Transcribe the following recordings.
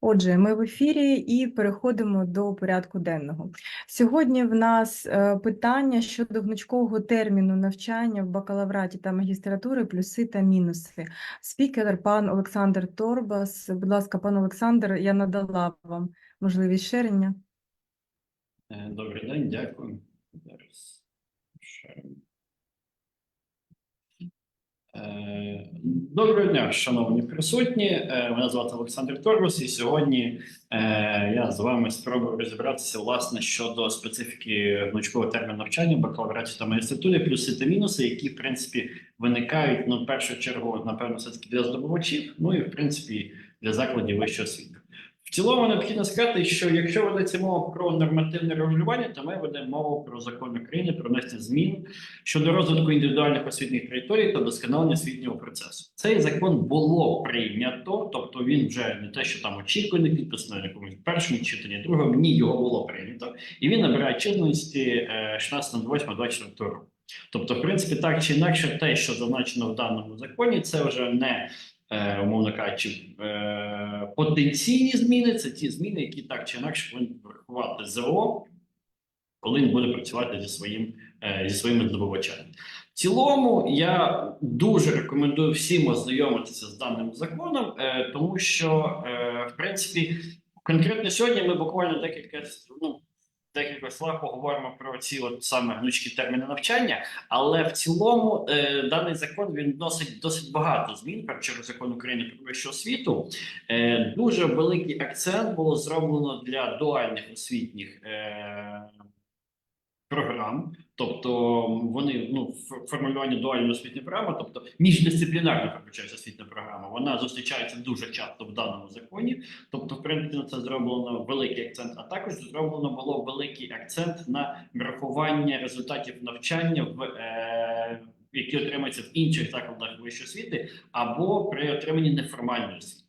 Отже, ми в ефірі і переходимо до порядку денного. Сьогодні в нас е, питання щодо гнучкового терміну навчання в бакалавраті та магістратури, плюси та мінуси. Спікер пан Олександр Торбас. Будь ласка, пан Олександр, я надала вам можливість шерення. Е, Добрий день, дякую. Зараз ще. Е, Доброго дня, шановні присутні. Е, Мене звати Олександр Торбус, і сьогодні е, я з вами спробую розібратися власне щодо специфіки гнучкового терміну навчання бакалавраті та магістратурі, плюси та мінуси, які в принципі виникають ну, в першу чергу, напевно, все таки для здобувачів, ну і в принципі для закладів вищої освіти. Цілому необхідно сказати, що якщо ведеться мова про нормативне регулювання, то ми ведемо мову про закон України про внесення змін щодо розвитку індивідуальних освітніх територій та досконалення освітнього процесу. Цей закон було прийнято, тобто він вже не те, що там очікуваний, підписано на якомусь першому читанні, другому ні, його було прийнято, і він набирає чинності е, 16.08.24 року. Тобто, в принципі, так чи інакше, те, що зазначено в даному законі, це вже не е, умовно кажучи, е, потенційні зміни це ті зміни, які так чи інакше повинні врахувати ЗО, коли він буде працювати зі своїм е, зі своїми здобувачами. В цілому я дуже рекомендую всім ознайомитися з даним законом, тому що в принципі конкретно сьогодні ми буквально декілька ну, декілька слов поговоримо про ці от саме гнучкі терміни навчання, але в цілому е, даний закон він носить досить багато змін через закон України про вищу освіту. Е, дуже великий акцент було зроблено для дуальних освітніх е, програм, тобто вони ну формулювання дуальної освітньої програми, тобто міждисциплінарна передбачається освітня програма, вона зустрічається дуже часто в даному законі. Тобто, в принципі, на це зроблено великий акцент, а також зроблено було великий акцент на врахування результатів навчання в. Е, які отримуються в інших закладах вищої освіти, або при отриманні неформальної освіти.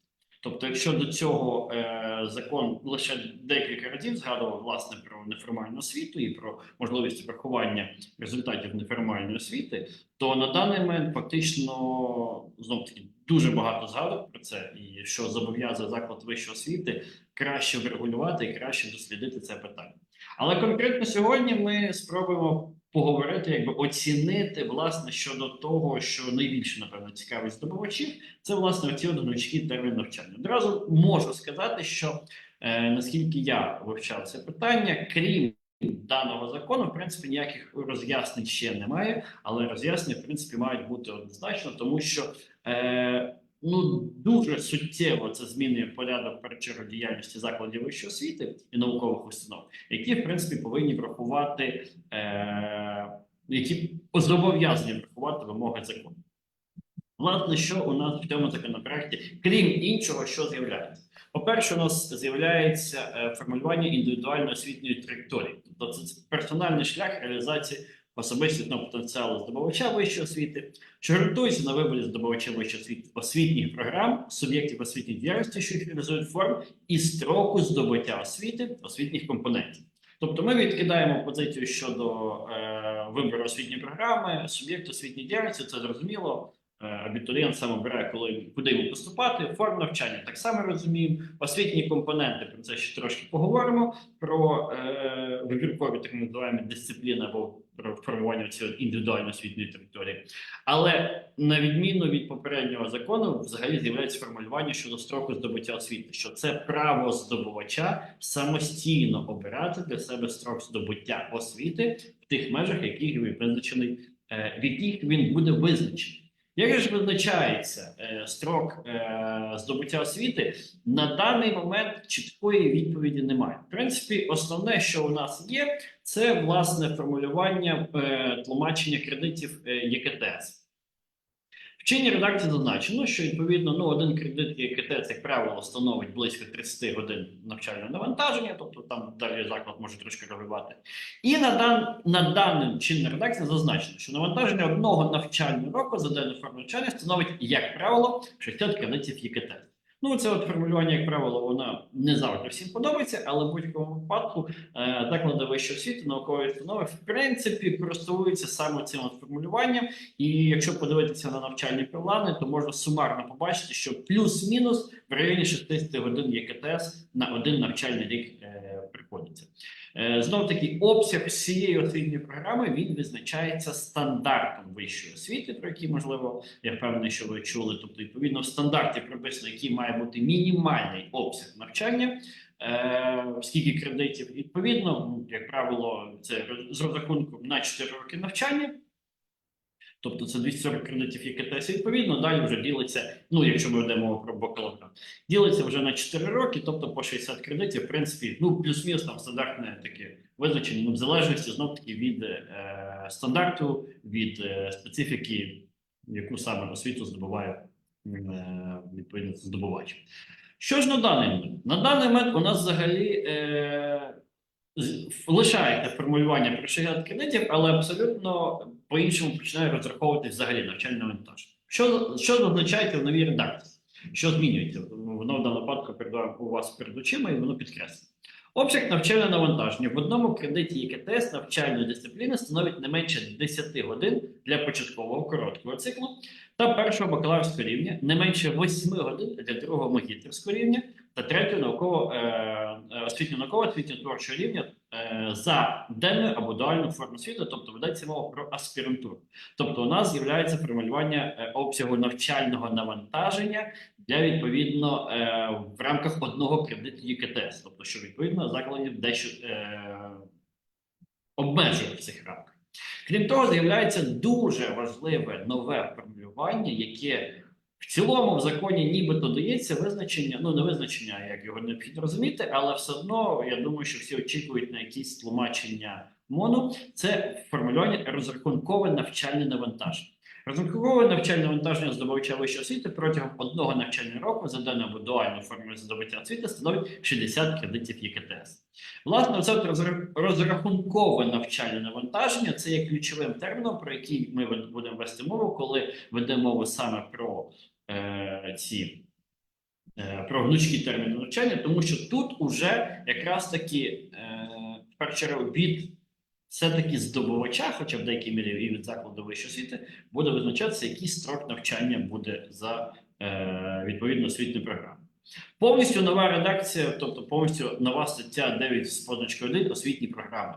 Тобто, якщо до цього е, закон лише декілька разів згадував власне про неформальну освіту і про можливість врахування результатів неформальної освіти, то на даний момент фактично знов таки дуже багато згадок про це, і що зобов'язує заклад вищої освіти краще врегулювати і краще дослідити це питання. Але конкретно сьогодні ми спробуємо поговорити, якби оцінити власне щодо того, що найбільше напевно цікавить здобувачів, це власне ці от гнучкі термін навчання. Одразу можу сказати, що е, наскільки я вивчав це питання, крім даного закону, в принципі, ніяких роз'яснень ще немає, але роз'яснення, в принципі, мають бути однозначно, тому що е, ну дуже суттєво це змінює порядок перечеру діяльності закладів вищої освіти і наукових установ, які в принципі повинні врахувати, е, які зобов'язані врахувати вимоги закону. Власне, що у нас в цьому законопроекті, крім іншого, що з'являється? По-перше, у нас з'являється е, формулювання індивідуальної освітньої траєкторії, тобто це персональний шлях реалізації особистісного потенціалу здобувача вищої освіти, що ґрунтується на виборі здобувача вищої освіти освітніх програм, суб'єктів освітньої діяльності, що їх реалізують форм, і строку здобуття освіти освітніх компонентів. Тобто ми відкидаємо позицію щодо е, вибору освітньої програми, суб'єкт освітньої діяльності, це зрозуміло. Е, Абітурієнт сам обирає, коли куди йому поступати. Форм навчання так само розуміємо. Освітні компоненти про це ще трошки поговоримо. Про е, вибіркові так називаємо дисципліни або про формування цієї індивідуальної освітньої території. Але на відміну від попереднього закону, взагалі з'являється формулювання щодо строку здобуття освіти, що це право здобувача самостійно обирати для себе строк здобуття освіти в тих межах, яких він визначений, е, в яких він буде визначений. Як ж визначається е, строк е, здобуття освіти? На даний момент чіткої відповіді немає. В принципі, основне, що у нас є, це власне формулювання е, тлумачення кредитів ЄКТС. В чинній редакції зазначено, що відповідно ну, один кредит ЄКТС, як правило, становить близько 30 годин навчального навантаження, тобто там далі заклад може трошки розвивати. І на, дан, на даним чинній редакції зазначено, що навантаження одного навчального року за денну форму навчання становить, як правило, 60 кредитів ЄКТС. Ну, це от формулювання, як правило, воно не завжди всім подобається, але в будь-якому випадку заклади вищої освіти, наукові установи, в принципі, користуються саме цим от формулюванням. І якщо подивитися на навчальні плани, то можна сумарно побачити, що плюс-мінус в районі 60 годин ЄКТС на один навчальний рік е, приходиться. Е, Знов таки, обсяг всієї освітньої програми він визначається стандартом вищої освіти, про який можливо я впевнений, що ви чули. Тобто, відповідно, в стандарті прописано, який має бути мінімальний обсяг навчання. Е, скільки кредитів відповідно, ну, як правило, це з розрахунком на 4 роки навчання. Тобто це 240 кредитів ЄКТС, відповідно, далі вже ділиться, ну, якщо ми ведемо про бакалаврат, ділиться вже на 4 роки, тобто по 60 кредитів, в принципі, ну, плюс-мінус там стандартне таке визначення, ну, в залежності знов таки від е, стандарту, від е, специфіки, яку саме освіту здобуває е, відповідно здобувач. Що ж на даний момент? На даний момент у нас взагалі е, лишається формулювання про 60 кредитів, але абсолютно по-іншому починає розраховувати взагалі навчальний навантаж. Що, що зазначаєте в новій редакції? Що змінюється? Воно в даному випадку у вас перед очима і воно підкреслює. Обсяг навчального навантаження в одному кредиті ЄКТС навчальної дисципліни становить не менше 10 годин для початкового короткого циклу та першого бакалаврського рівня, не менше 8 годин для другого магістерського рівня та третього науково е, е, освітньо творчого рівня за денною або дуальну форму освіти, тобто ведеться мова про аспірантуру. Тобто у нас з'являється формулювання е, обсягу навчального навантаження для відповідно е, в рамках одного кредиту ЄКТС, тобто що відповідно закладів дещо е, обмежує в цих рамках. Крім того, з'являється дуже важливе нове формулювання, яке в цілому в законі нібито дається визначення, ну не визначення, як його необхідно розуміти, але все одно я думаю, що всі очікують на якісь тлумачення МОНу. Це формулювання розрахункове навчальне навантаження. Розрахункове навчальне навантаження здобувача вищої освіти протягом одного навчального року за даною або дуальною формою здобуття освіти становить 60 кредитів ЄКТС. Власне, це розрахункове навчальне навантаження це є ключовим терміном, про який ми будемо вести мову, коли ведемо мову саме про е, ці е, про гнучкі терміни навчання, тому що тут уже якраз таки е, в першу чергу від все-таки здобувача, хоча в деякій мірі і від закладу вищої освіти, буде визначатися, який строк навчання буде за відповідно освітньою програмою. Повністю нова редакція, тобто повністю нова стаття 9 з позначкою 1 освітні програми.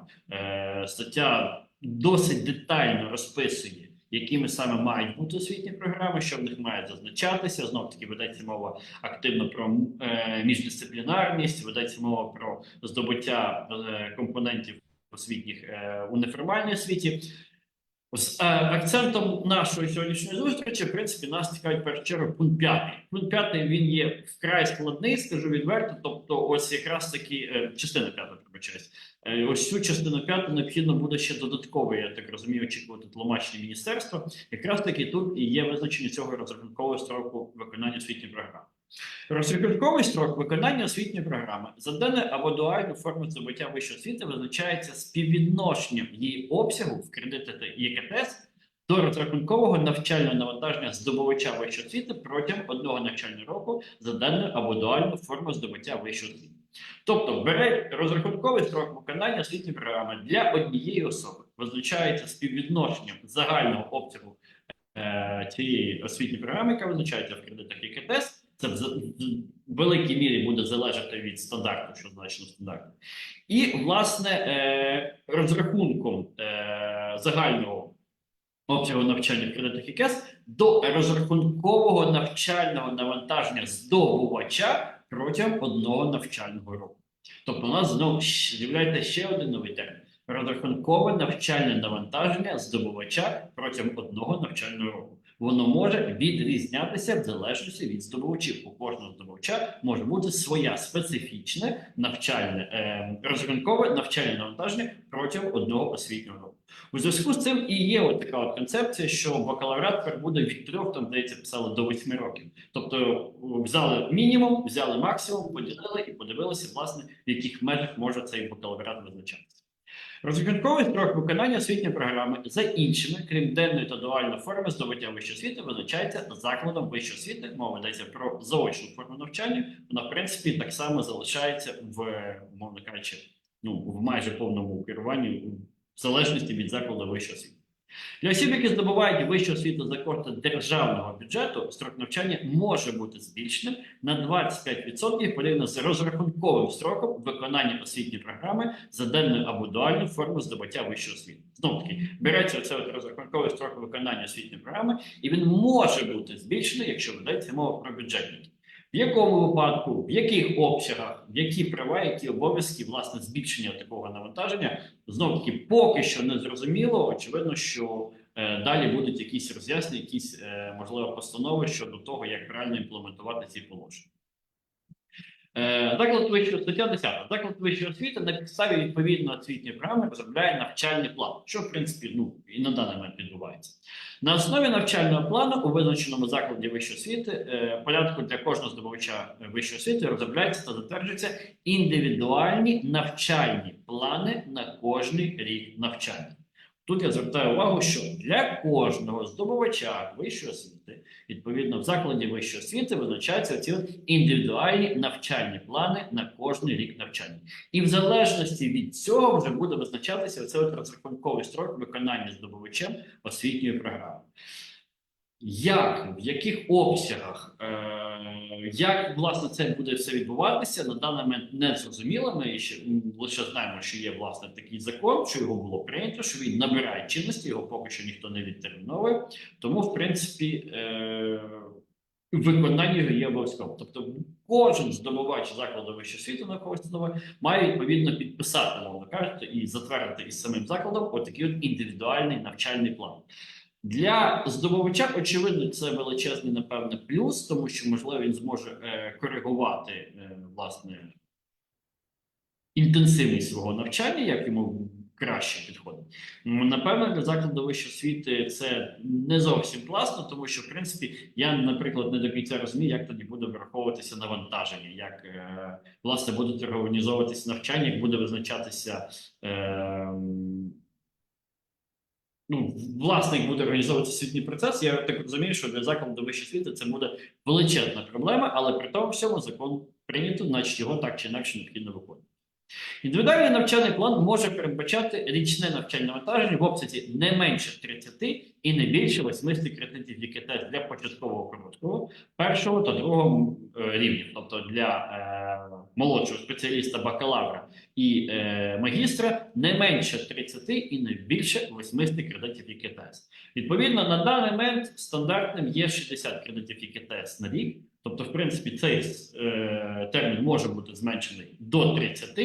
Стаття досить детально розписує, якими саме мають бути освітні програми, що в них має зазначатися. Знов таки ведеться мова активно про е, міждисциплінарність, ведеться мова про здобуття е, компонентів освітніх е, у неформальній освіті. З е, акцентом нашої сьогоднішньої зустрічі, в принципі, нас цікавить першу чергу пункт п'ятий. Пункт п'ятий він є вкрай складний, скажу відверто. Тобто, ось якраз таки е, частина п'ята, пробачаюсь. Е, ось цю частину п'яту необхідно буде ще додатково, я так розумію, очікувати тлумачення міністерства. Якраз таки тут і є визначення цього розрахункового строку виконання освітньої програми. Розрахунковий строк виконання освітньої програми за дане або дуальну форму здобуття вищої освіти визначається співвідношенням її обсягу в кредити та ЄКТС до розрахункового навчального навантаження здобувача вищої освіти протягом одного навчального року за даною або дуальну форму здобуття вищої освіти. Тобто бере розрахунковий строк виконання освітньої програми для однієї особи визначається співвідношенням загального обсягу е, цієї освітньої програми, яка визначається в кредитах ЄКТС. Це в, великій мірі буде залежати від стандарту, що значно стандарту. І, власне, е, розрахунком е, загального обсягу навчання в кредитах ЄКС до розрахункового навчального навантаження здобувача протягом одного навчального року. Тобто, у нас знову з'являється ще один новий термін. Розрахункове навчальне навантаження здобувача протягом одного навчального року. Воно може відрізнятися в залежності від здобувачів. У кожного здобувача може бути своя специфічне навчальне е, розрахункове навчальне навантаження протягом одного освітнього року. У зв'язку з цим і є от така от концепція, що бакалаврат тепер від трьох, там здається, писали до восьми років. Тобто взяли мінімум, взяли максимум, поділили і подивилися, власне, в яких межах може цей бакалаврат визначатися. Розрахунковий строк виконання освітньої програми за іншими, крім денної та дуальної форми здобуття вищої освіти, визначається закладом вищої освіти. Мова йдеться про заочну форму навчання. Вона, в принципі, так само залишається в, мовно кажучи, ну, в майже повному керуванні, в залежності від закладу вищої освіти. Для осіб, які здобувають вищу освіту за кошти державного бюджету, строк навчання може бути збільшеним на 25% порівняно з розрахунковим строком виконання освітньої програми за денною або дуальною формою здобуття вищої освіти. Знову таки, береться оце от розрахунковий строк виконання освітньої програми, і він може бути збільшений, якщо ведеться мова про бюджетники. В якому випадку, в яких обсягах, які права, які обов'язки власне збільшення такого навантаження знов таки поки що не зрозуміло. Очевидно, що е, далі будуть якісь роз'яснення, якісь е, можливо постанови щодо того, як правильно імплементувати ці положення. Е, Заклад вищої стаття 10. Заклад вищої освіти на підставі відповідної освітньої програми розробляє навчальний план, що в принципі ну і на даний момент відбувається. На основі навчального плану у визначеному закладі вищої освіти е, порядку для кожного здобувача е, вищої освіти розробляються та затверджуються індивідуальні навчальні плани на кожний рік навчання. Тут я звертаю увагу, що для кожного здобувача вищої освіти, відповідно, в закладі вищої освіти визначаються ці індивідуальні навчальні плани на кожний рік навчання. І в залежності від цього вже буде визначатися оцей розрахунковий строк виконання здобувачем освітньої програми. Як, в яких обсягах, е, як власне це буде все відбуватися, на даний момент не зрозуміло. Ми ще лише знаємо, що є власне такий закон, що його було прийнято, що він набирає чинності, його поки що ніхто не відтерміновує. Тому, в принципі, е, виконання його є обов'язково. Тобто, кожен здобувач закладу вищої освіти наукової установи має відповідно підписати, мовно кажучи, і затвердити із самим закладом отакий от індивідуальний навчальний план. Для здобувача, очевидно, це величезний, напевне, плюс, тому що, можливо, він зможе е, коригувати е, власне інтенсивність свого навчання, як йому краще підходить. Напевно, для закладу вищої освіти це не зовсім класно, тому що, в принципі, я, наприклад, не до кінця розумію, як тоді буде враховуватися навантаження, як е, власне будуть організовуватися навчання, як буде визначатися. Е, ну, власник буде організовувати освітній процес, я так розумію, що для закладу вищої освіти це буде величезна проблема, але при тому всьому закон прийнято, значить його так чи інакше необхідно виконувати. Індивідуальний навчальний план може передбачати річне навчальне навантаження в обсязі не менше 30 і не більше 80 кредитів ЄКТ для початкового короткого, першого та другого е, рівнів, тобто для е, молодшого спеціаліста бакалавра і е, магістра не менше 30 і не більше 80 кредитів ЄКТС. Відповідно, на даний момент стандартним є 60 кредитів ЄКТС на рік. Тобто, в принципі, цей е, термін може бути зменшений до 30,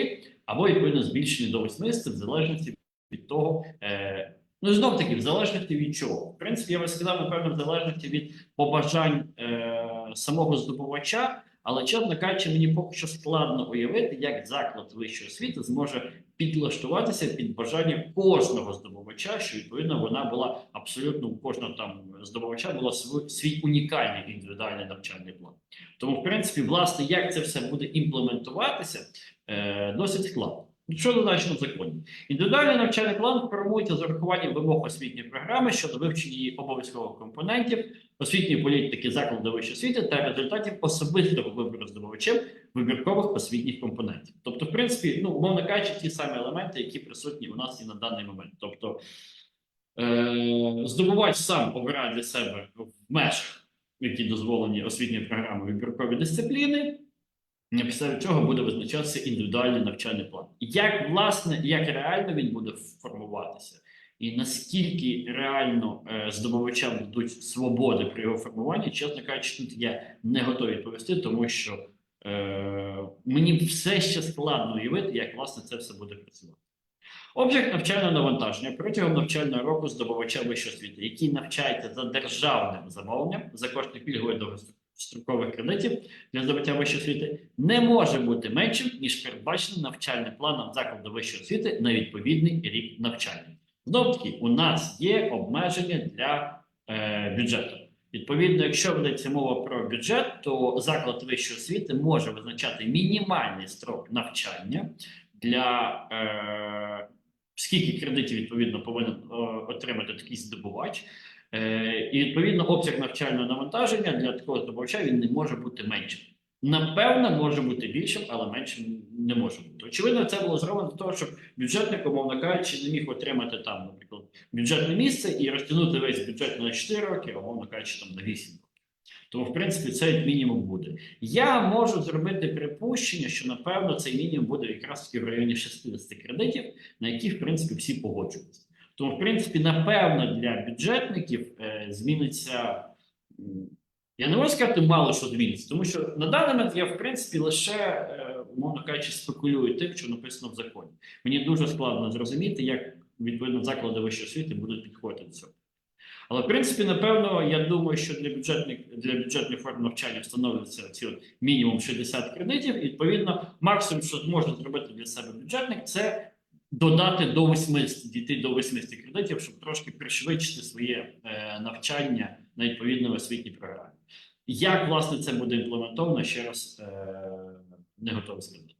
або відповідно збільшений до 80, в залежності від того. Е, ну знов таки, в залежності від чого. В принципі, я би сказав, напевно, в залежності від побажань е, самого здобувача. Але чесно кажучи, мені поки що складно уявити, як заклад вищої освіти зможе підлаштуватися під бажання кожного здобувача, що відповідно вона була абсолютно у кожного там здобувача була свій, унікальний індивідуальний навчальний план. Тому, в принципі, власне, як це все буде імплементуватися, е, досить складно. Що зазначено в законі? Індивідуальний навчальний план формується з урахуванням вимог освітньої програми щодо вивчення її обов'язкових компонентів, освітньої політики закладу вищої освіти та результатів особистого вибору здобувачем вибіркових освітніх компонентів. Тобто, в принципі, ну, умовно кажучи, ті самі елементи, які присутні у нас і на даний момент. Тобто, е- здобувач сам обирає для себе в межах, які дозволені освітньою програмою вибіркові дисципліни. На підставі чого буде визначатися індивідуальний навчальний план. Як власне, як реально він буде формуватися, і наскільки реально е, здобувачам дадуть свободи при його формуванні, чесно кажучи, тут я не готовий відповісти, тому що е, мені все ще складно уявити, як власне це все буде працювати. Об'єкт навчального навантаження протягом навчального року здобувача вищої освіти, який навчається за державним замовленням за кошти пільгової довгострокових кредитів для здобуття вищої освіти, не може бути меншим, ніж передбачений навчальним планом закладу вищої освіти на відповідний рік навчання. Знов таки, у нас є обмеження для е, бюджету. Відповідно, якщо ведеться мова про бюджет, то заклад вищої освіти може визначати мінімальний строк навчання для е, скільки кредитів відповідно повинен е, отримати такий здобувач. Е, і відповідно обсяг навчального навантаження для такого здобувача він не може бути меншим. Напевно, може бути більшим, але меншим не може бути. Очевидно, це було зроблено для того, щоб бюджетник, умовно кажучи, не міг отримати там, наприклад, бюджетне місце і розтягнути весь бюджет на 4 роки, умовно кажучи, там на 8 років. Тому, в принципі, це мінімум буде. Я можу зробити припущення, що напевно цей мінімум буде якраз таки в районі 60 кредитів, на які, в принципі, всі погоджуються. Тому, в принципі, напевно, для бюджетників е, зміниться. Я не можу сказати мало що зміниться, тому що на даний момент я, в принципі, лише, е, умовно кажучи, спекулюю тим, що написано в законі. Мені дуже складно зрозуміти, як відповідно заклади вищої освіти будуть підходити до цього. Але в принципі, напевно, я думаю, що для бюджетних для бюджетних форм навчання встановлюється ці от мінімум 60 кредитів. І відповідно, максимум, що зможе зробити для себе бюджетник, це додати до 80, дійти до 80 кредитів, щоб трошки пришвидшити своє е, навчання на відповідній освітній програмі. Як власне це буде імплементовано, ще раз е, не готовий сказати.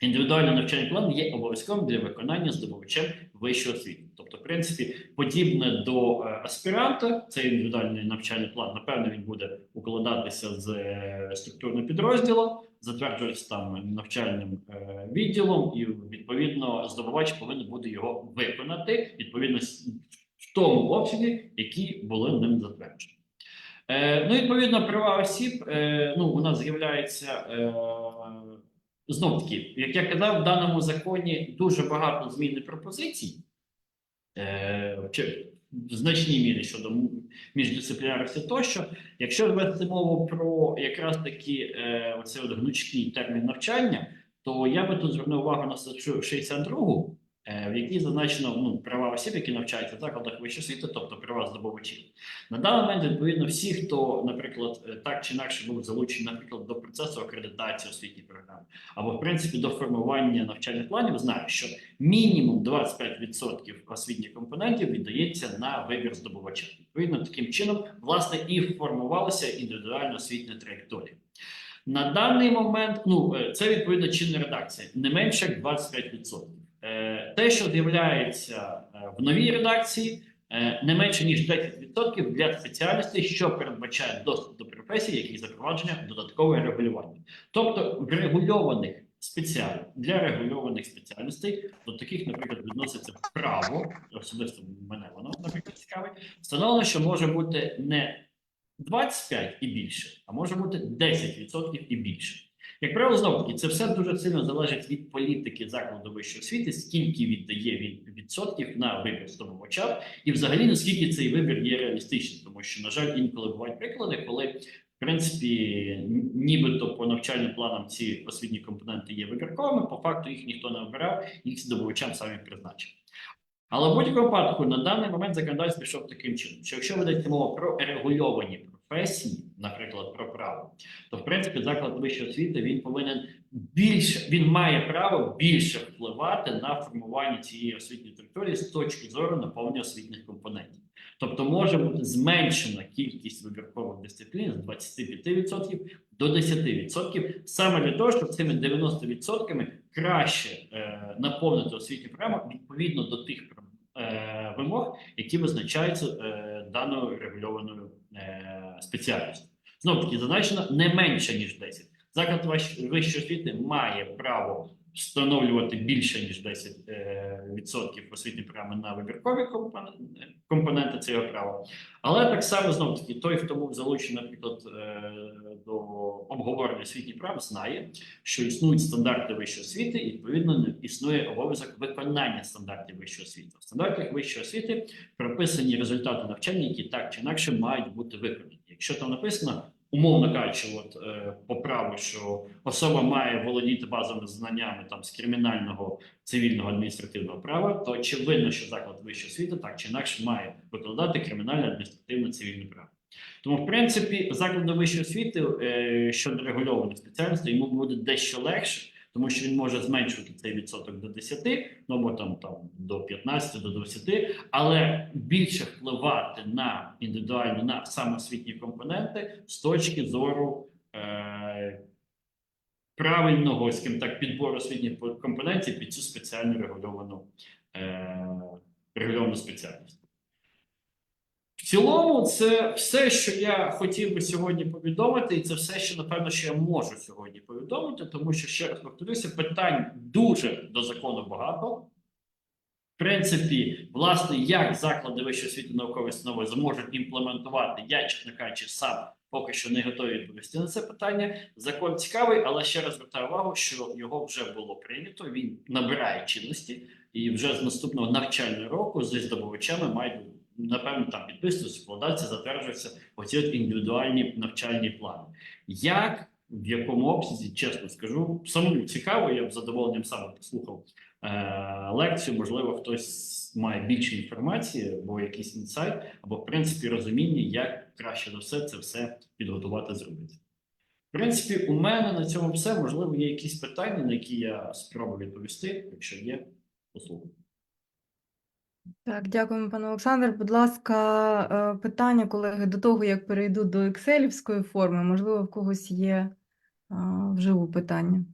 Індивідуальний навчальний план є обов'язковим для виконання здобувачем вищої освіти. Тобто, в принципі, подібне до е, аспіранта, цей індивідуальний навчальний план, напевно, він буде укладатися з е, структурним підрозділом, затверджуватися там навчальним е, відділом, і відповідно здобувач повинен буде його виконати відповідно в тому обсязі, які були ним затверджені. Е, ну, відповідно, права осіб, е, ну, у нас з'являється е, знов таки, як я казав, в даному законі дуже багато змін і пропозицій, в значній мірі щодо міждисциплінарності тощо. Якщо вести мову про якраз такі оце оцей от гнучкий термін навчання, то я би тут звернув увагу на статтю 62, е, в якій зазначено ну, права осіб, які навчаються в закладах вищої освіти, тобто права здобувачів. На даний момент, відповідно, всі, хто, наприклад, е, так чи інакше був залучений, наприклад, до процесу акредитації освітньої програми, або в принципі до формування навчальних планів, знають, що мінімум 25% освітніх компонентів віддається на вибір здобувача. Відповідно, таким чином, власне, і формувалася індивідуальна освітня траєкторія. На даний момент, ну е, це відповідно чинна редакція, не менше як 25%. Те, що з'являється е, в новій редакції, е, не менше ніж 10% для спеціальностей, що передбачає доступ до професії, які запровадження додаткове регулювання. Тобто регульованих спеціально для регульованих спеціальностей до таких, наприклад, відноситься право, особисто мене воно, наприклад, цікавить, встановлено, що може бути не 25 і більше, а може бути 10% і більше. Як правило, знову таки, це все дуже сильно залежить від політики закладу вищої освіти, скільки віддає він відсотків на вибір здобувача, і взагалі наскільки цей вибір є реалістичним, тому що, на жаль, інколи бувають приклади, коли в принципі нібито по навчальним планам ці освітні компоненти є вибірковими, по факту їх ніхто не обирав, їх здобувачам самі призначили. Але в будь-якому випадку на даний момент законодавець пішов таким чином, що якщо ведеться мова про регульовані професії, наприклад, про право, то в принципі заклад вищої освіти він повинен більше, він має право більше впливати на формування цієї освітньої території з точки зору наповнення освітніх компонентів. Тобто може бути зменшена кількість вибіркових дисциплін з 25% до 10%, саме для того, щоб цими 90% краще е, наповнити освітню програму відповідно до тих е, вимог, які визначаються е, даною регульованою е, спеціальністю. Знову таки зазначено не менше ніж 10. Заклад вищ- вищої освіти має право встановлювати більше ніж 10 е, відсотків освітньої програми на вибіркові компоненти, цього права. Але так само знову таки, той, хто був залучений, наприклад, е, до обговорення освітньої прав, знає, що існують стандарти вищої освіти, і відповідно існує обов'язок виконання стандартів вищої освіти. В стандартах вищої освіти прописані результати навчання, які так чи інакше мають бути виконані. Якщо там написано, умовно кажучи, от е, по праву, що особа має володіти базовими знаннями там з кримінального цивільного адміністративного права, то очевидно, що заклад вищої освіти так чи інакше має викладати кримінальне адміністративне цивільне право. Тому, в принципі, закладу вищої освіти е, щодо регульованих спеціальностей йому буде дещо легше, тому що він може зменшувати цей відсоток до 10, ну або там, там до 15, до 20, але більше впливати на індивідуально на самоосвітні компоненти з точки зору е, правильного, скажімо так, підбору освітніх компонентів під цю спеціальну регульовану е, регульовану спеціальність. В цілому, це все, що я хотів би сьогодні повідомити, і це все, що напевно, що я можу сьогодні повідомити, тому що ще раз повторюся, питань дуже до закону багато. В принципі, власне, як заклади вищої освіти наукової установи зможуть імплементувати, я, чесно кажучи, сам поки що не готовий відповісти на це питання. Закон цікавий, але ще раз звертаю увагу, що його вже було прийнято. Він набирає чинності, і вже з наступного навчального року зі здобувачами мають напевно там підписуватися, вкладатися, затверджуються оці от індивідуальні навчальні плани. Як в якому обсязі, чесно скажу, самому цікаво, я б задоволенням саме послухав е, лекцію. Можливо, хтось має більше інформації, або якийсь інсайт, або в принципі розуміння, як краще за все це все підготувати зробити. В принципі, у мене на цьому все. Можливо, є якісь питання, на які я спробую відповісти. Якщо є, послухаю. Так, дякуємо, пане Олександр. Будь ласка, е, питання, колеги, до того, як перейду до екселівської форми, можливо, в когось є вживу питання.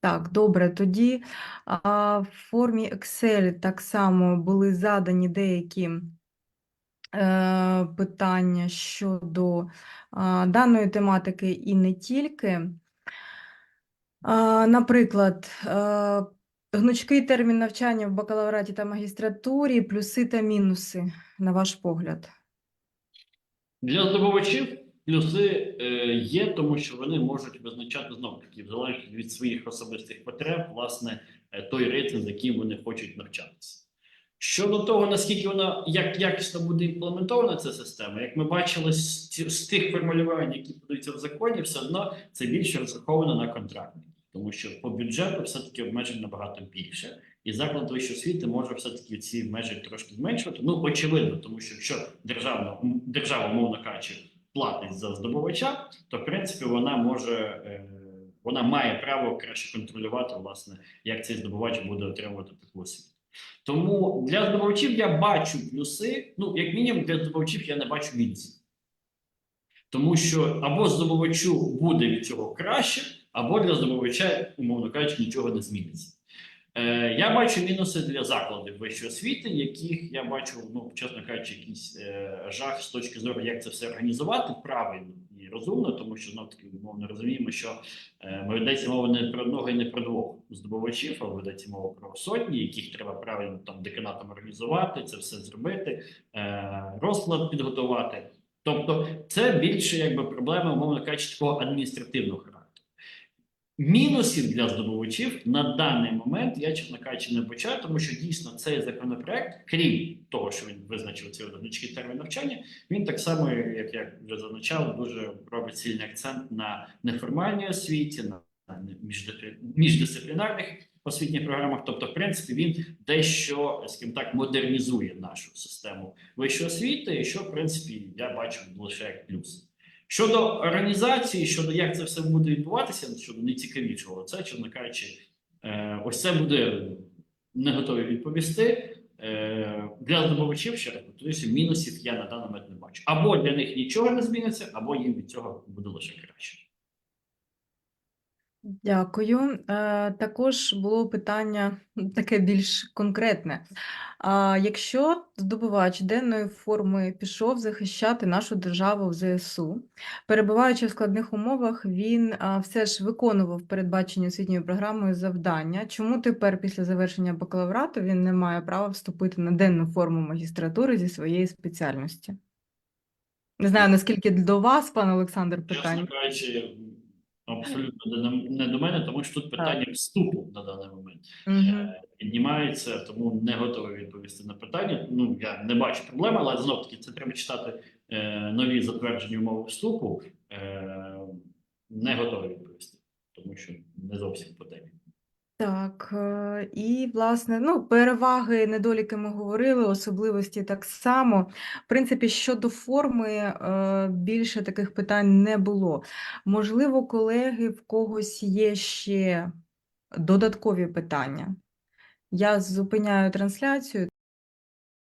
Так, добре, тоді в формі Excel так само були задані деякі е, питання щодо даної тематики і не тільки. Наприклад, е, гнучкий термін навчання в бакалавраті та магістратурі, плюси та мінуси, на ваш погляд. Для здобувачів плюси е, є, тому що вони можуть визначати знов таки, в залежності від своїх особистих потреб, власне, е, той рейтинг, з яким вони хочуть навчатися. Щодо того, наскільки вона як якісно буде імплементована ця система, як ми бачили з, з тих формулювань, які подаються в законі, все одно це більше розраховано на контрактників, тому що по бюджету все-таки обмежень набагато більше, і заклад вищої освіти може все-таки ці межі трошки зменшувати. Ну, очевидно, тому що якщо державна держава, мовно кажучи, платить за здобувача, то в принципі вона може. е, Вона має право краще контролювати, власне, як цей здобувач буде отримувати таку освіту. Тому для здобувачів я бачу плюси. Ну, як мінімум, для здобувачів я не бачу мінусів. Тому що або здобувачу буде від цього краще, або для здобувача, умовно кажучи, нічого не зміниться. Е, я бачу мінуси для закладів вищої освіти, яких я бачу, ну, чесно кажучи, якийсь е, жах з точки зору, як це все організувати правильно і розумно, тому що знов таки умовно розуміємо, що е, ми йдеться мова не про одного і не про двох здобувачів, а йдеться мова про сотні, яких треба правильно там деканатом організувати, це все зробити, е, розклад підготувати. Тобто, це більше якби проблема, умовно кажучи, такого адміністративного. Мінусів для здобувачів на даний момент я, чесно кажучи, не бачаю, тому що дійсно цей законопроект, крім того, що він визначив цей гнучкий термін навчання, він так само, як я вже зазначав, дуже робить сильний акцент на неформальній освіті, на на міждисциплінарних освітніх програмах. Тобто, в принципі, він дещо, скажімо так, модернізує нашу систему вищої освіти, що, в принципі, я бачу лише як плюс. Щодо організації, щодо як це все буде відбуватися, щодо найцікавішого, це, чесно кажучи, е, ось це буде не готові відповісти. Е, Для здобувачів, ще раз повторюся, мінусів я на даний момент не бачу. Або для них нічого не зміниться, або їм від цього буде лише краще. Дякую. Е, Також було питання таке більш конкретне. А якщо здобувач денної форми пішов захищати нашу державу в ЗСУ, перебуваючи в складних умовах, він а, все ж виконував передбачені освітньою програмою завдання. Чому тепер, після завершення бакалаврату, він не має права вступити на денну форму магістратури зі своєї спеціальності? Не знаю, наскільки до вас, пане Олександр, питання. Чесно кажучи, абсолютно не до- не до мене, тому що тут питання вступу на даний момент піднімається, е, піднімається, тому не готовий відповісти на питання. Ну я не бачу проблеми, але знов таки це треба читати е, нові затверджені умови вступу. Е, не готовий відповісти, тому що не зовсім по темі. Так, е, і власне, ну, переваги, недоліки ми говорили, особливості так само. В принципі, щодо форми, е, більше таких питань не було. Можливо, колеги, в когось є ще додаткові питання. Я зупиняю трансляцію.